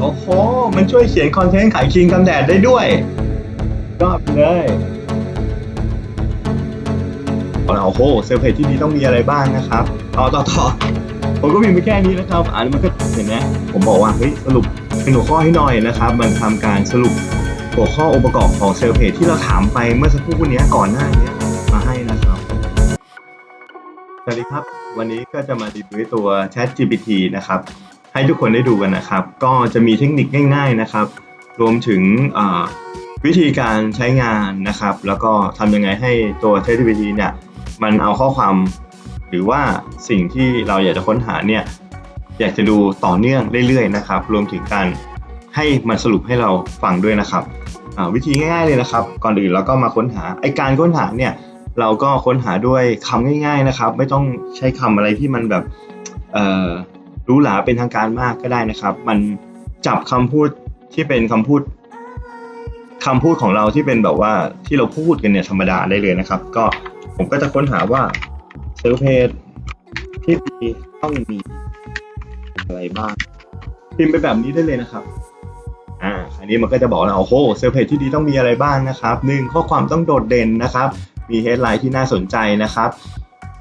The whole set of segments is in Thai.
โอ้โห มันช่วยเขียนคอนเทนต์ขายครีมกันแดดได้ด้วยยอดเลยเอาโอ้โหเซลล์เพจที่ดีต้องมีอะไรบ้างนะครับ ต่อต่อต่อผมก็มีไปแค่นี้นะครับอ่านมันก็เห็นไหมผมบอกว่าเฮ้ยสรุปเป็นหัวข้อให้หน่อยนะครับ มันทำการสรุปหัวข้อองค์ประกอบของเซลล์เพจที่เราถามไปเมื่อสักครู่นี้ก่อนหน้านี้มาให้นะครับสวัสดีครับ วันนี้ก็จะมารีวิวตัว Chat GPT นะครับ ให้ทุกคนได้ดูกันนะครับ ก็จะมีเทคนิคง่าย ๆนะครับ รวมถึงวิธีการใช้งานนะครับ แล้วก็ทำยังไงให้ตัว Chat GPT เนี่ยมันเอาข้อความ หรือว่าสิ่งที่เราอยากจะค้นหาเนี่ยอยากจะดูต่อเนื่องเรื่อยๆนะครับ รวมถึงการให้มันสรุปให้เราฟังด้วยนะครับวิธีง่ายๆเลยนะครับ ก่อนอื่นเราก็มาค้นหาไอการค้นหาเนี่ยเราก็ค้นหาด้วยคำง่าย ๆนะครับ ไม่ต้องใช้คำอะไรที่มันแบบ รู้หลาเป็นทางการมากก็ได้นะครับ มันจับคำพูดที่เป็นคำพูดคำพูดของเราที่เป็นแบบว่าที่เราพูดกันเนี่ยธรรมดาได้เลยนะครับ ก็ผมก็จะค้นหาว่าเซลเพจที่ดีต้องมีอะไรบ้างพิมพ์ไปแบบนี้ได้เลยนะครับอ่าอันนี้มันก็จะบอกนะโอ้โหเซลเพจที่ดีต้องมีอะไรบ้างนะครับหนึ่งข้อความต้องโดดเด่นนะครับ มีเฮดไลน์ที่น่าสนใจนะครับ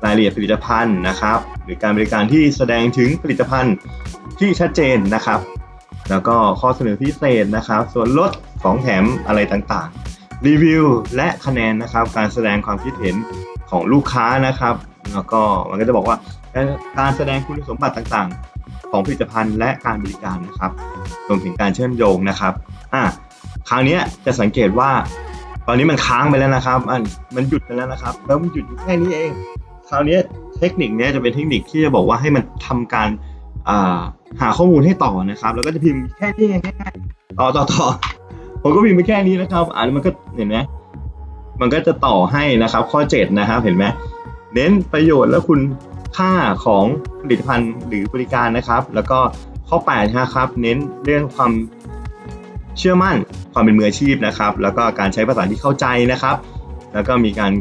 รายละเอียดผลิตภัณฑ์นะครับ หรือการบริการที่แสดงถึงผลิตภัณฑ์ที่ชัดเจนนะครับ แล้วก็ข้อเสนอพิเศษนะครับ ส่วนลดของแถมอะไรต่างๆ รีวิวและคะแนนนะครับ การแสดงความคิดเห็นของลูกค้านะครับ แล้วก็มันก็จะบอกว่าการแสดงคุณสมบัติต่างๆ ของผลิตภัณฑ์และการบริการนะครับรวมถึงการเชื่อมโยงนะครับอะคราวนี้จะสังเกตว่า ตอนนี้มันค้างไปแล้วนะครับ อันมันหยุดไปแล้วนะครับ แล้วมันหยุดอยู่แค่นี้เอง คราวนี้เทคนิคนี้จะเป็นเทคนิคที่จะบอกว่าให้มันทำการาหาข้อมูลให้ต่อนะครับ แล้วก็จะพิมพ์แค่นี้เองง่ายๆต่อต่อต่อผมก็พิมพ์ไปแค่นี้นะครับอ่านมันก็เห็นไหมมันก็จะต่อให้นะครับ ข้อ 7 นะครับเห็นไหมเน้นประโยชน์และคุณค่าของผลิตภัณฑ์หรือบริการนะครับ แล้วก็ข้อ8นะครับ เน้นเรื่องความเชื่อมั่นความเป็นมืออาชีพนะครับ แล้วก็การใช้ภาษาที่เข้าใจนะครับ แล้วก็มีการ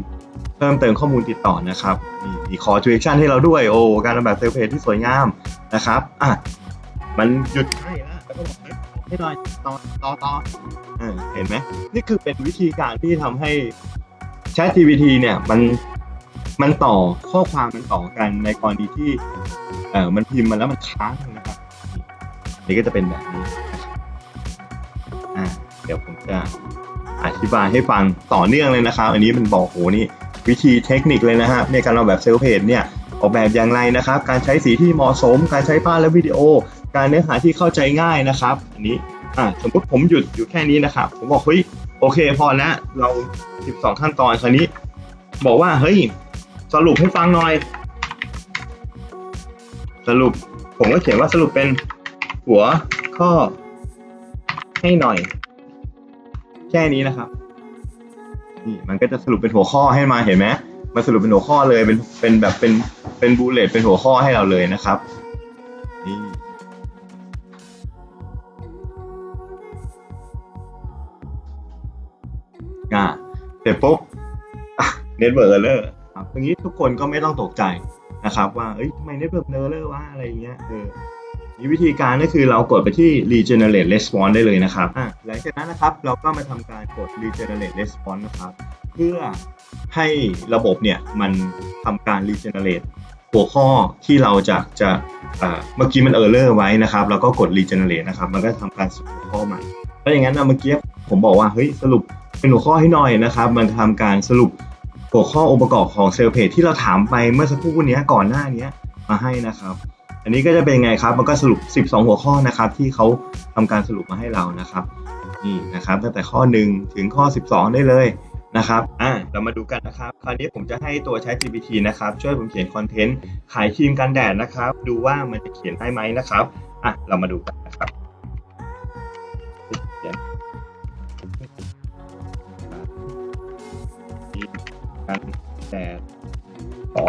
เพิ่มเติมข้อมูลติดต่อนะครับ มีมี call to action ให้เราด้วยโอ้การออกแบบเซลล์เพจที่สวยงามนะครับอะมันหยุดให้แล้วแล้วก็บอกให้หน่อยต่อต่อต่อเอเห็นไหมนี่คือเป็นวิธีการที่ทำให้ Chat GPT เนี่ยมันมันต่อข้อความมันต่อกันในกรณีที่เออมันพิมพ์มาแล้วมันค้างนะครับนี่ก็จะเป็นแบบนี้อ่าเดี๋ยวผมจะอธิบายให้ฟังต่อเนื่องเลยนะครับ อันนี้มันบอกโหนี่ วิธีเทคนิคเลยนะฮะในการออกแบบเซลล์เพจเนี่ยออกแบบอย่างไรนะครับ การใช้สีที่เหมาะสม การใช้ภาพและวิดีโอ การเนื้อหาที่เข้าใจง่ายนะครับ อันนี้อ่าสมมติผมหยุดอยู่แค่นี้นะครับ ผมบอกเฮ้ยโอเคพอแล้วเรา 12 ขั้นตอนคราวนี้ บอกว่าเฮ้ยสรุปให้ฟังหน่อย สรุปผมก็เขียนว่าสรุปเป็นหัวข้อให้หน่อย แค่นี้นะครับ นี่มันก็จะสรุปเป็นหัวข้อให้มาเห็นไหมมันสรุปเป็นหัวข้อเลยเป็นเป็นแบบเป็นเป็นบูเลตเป็นหัวข้อให้เราเลยนะครับนี่อ่าเสร็จปุ๊บเน็ตเวิร์กเออร์ครับตรงนี้ทุกคนก็ไม่ต้องตกใจนะครับ ว่าเอ้ยทำไมเน็ตเวิร์กเออร์วะอะไรอย่างเงี้ยเออ นี่วิธีการก็คือเรากดไปที่ regenerate response ได้เลยนะครับหลังจากนั้นนะครับเราก็มาทำการกด regenerate response นะครับ เพื่อให้ระบบเนี่ยมันทำการ regenerate หัวข้อที่เราจะจะเมื่อกี้มัน error ไว้นะครับ แล้วก็กด regenerate นะครับ มันก็ทำการสรุปหัวข้อใหม่ถ้าอย่างนั้นนะเมื่อกี้ผมบอกว่าเฮ้ยสรุปเป็นหัวข้อให้หน่อยนะครับ มันทำการสรุปหัวข้อองค์ประกอบของเซลล์เพจที่เราถามไปเมื่อสักครู่นี้ก่อนหน้านี้มาให้นะครับ อันนี้ก็จะเป็นไงครับ มันก็สรุป 12 หัวข้อนะครับที่เขาทำการสรุปมาให้เรานะครับ นี่นะครับตั้งแต่ข้อ 1 ถึงข้อ 12 ได้เลยนะครับ อะเรามาดูกันนะครับ คราวนี้ผมจะให้ตัว Chat GPT นะครับ ช่วยผมเขียนคอนเทนต์ขายครีมกันแดดนะครับ ดูว่ามันจะเขียนได้ไหมนะครับ อะ เรามาดูกันนะครับเขียทีมกันแดดขอ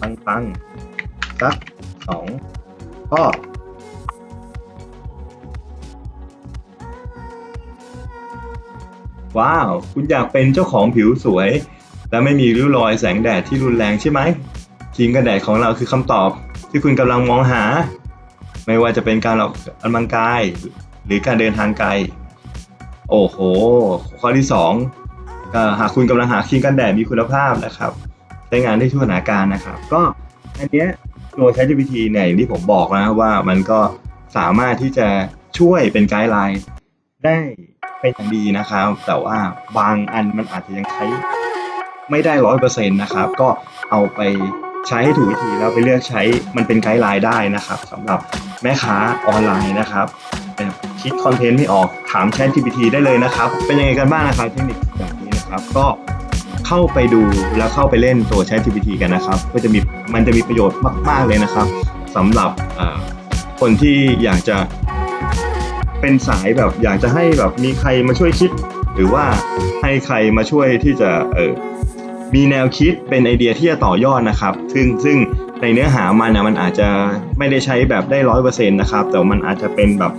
ปังปังๆสัก สองข้อว้าว คุณอยากเป็นเจ้าของผิวสวย และไม่มีริ้วรอยแสงแดดที่รุนแรงใช่ไหมครีมกันแดดของเราคือคำตอบที่คุณกำลังมองหา ไม่ว่าจะเป็นการออกกำลังกาย หรือการเดินทางไกล โอ้โห ข้อที่สองหากคุณกำลังหาครีมกันแดดมีคุณภาพนะครับใช้งานได้ทุกสถานการณ์นะครับ ก็อันเนี้ย ตัว ChatGPT เนี่ยอย่างที่ผมบอกนะว่ามันก็สามารถที่จะช่วยเป็นไกด์ไลน์ได้เป็นอย่างดีนะครับ แต่ว่าบางอันมันอาจจะยังใช้ไม่ได้ร้อยเปอร์เซ็นต์นะครับ ก็เอาไปใช้ให้ถูกวิธีแล้วไปเลือกใช้มันเป็นไกด์ไลน์ได้นะครับสำหรับแม่ค้าออนไลน์นะครับคิดคอนเทนต์ไม่ออกถาม Chat GPT ได้เลยนะครับ เป็นยังไงกันบ้างนะครับเทคนิคแบบนี้นะครับ ก็ เข้าไปดูแล้วเข้าไปเล่นตัว Chat GPT กันนะครับ ก็จะมีมันจะมีประโยชน์มาก ๆ เลยนะครับสำหรับคนที่อยากจะเป็นสายแบบอยากจะให้แบบมีใครมาช่วยคิด หรือว่าให้ใครมาช่วยที่จะเออมีแนวคิดเป็นไอเดียที่จะต่อยอดนะครับ ซึ่งซึ่งในเนื้อหามันนะมันอาจจะไม่ได้ใช้แบบได้ร้อยเปอร์เซ็นต์นะครับ แต่มันอาจจะเป็นแบบ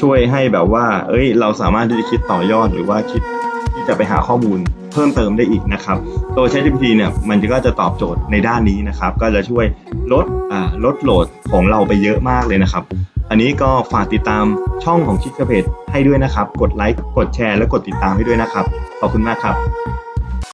ช่วยให้แบบว่า เอ้ย เราสามารถที่จะคิดต่อยอดหรือว่าคิด ที่จะไปหาข้อมูลเพิ่มเติมได้อีกนะครับ ตัว ChatGPT เนี่ยมันก็จะตอบโจทย์ในด้านนี้นะครับ ก็จะช่วยลดอ่าลดโหลดของเราไปเยอะมากเลยนะครับ อันนี้ก็ฝากติดตามช่องของคิดกระเพจให้ด้วยนะครับ กดไลค์กดแชร์และกดติดตามให้ด้วยนะครับ ขอบคุณมากครับ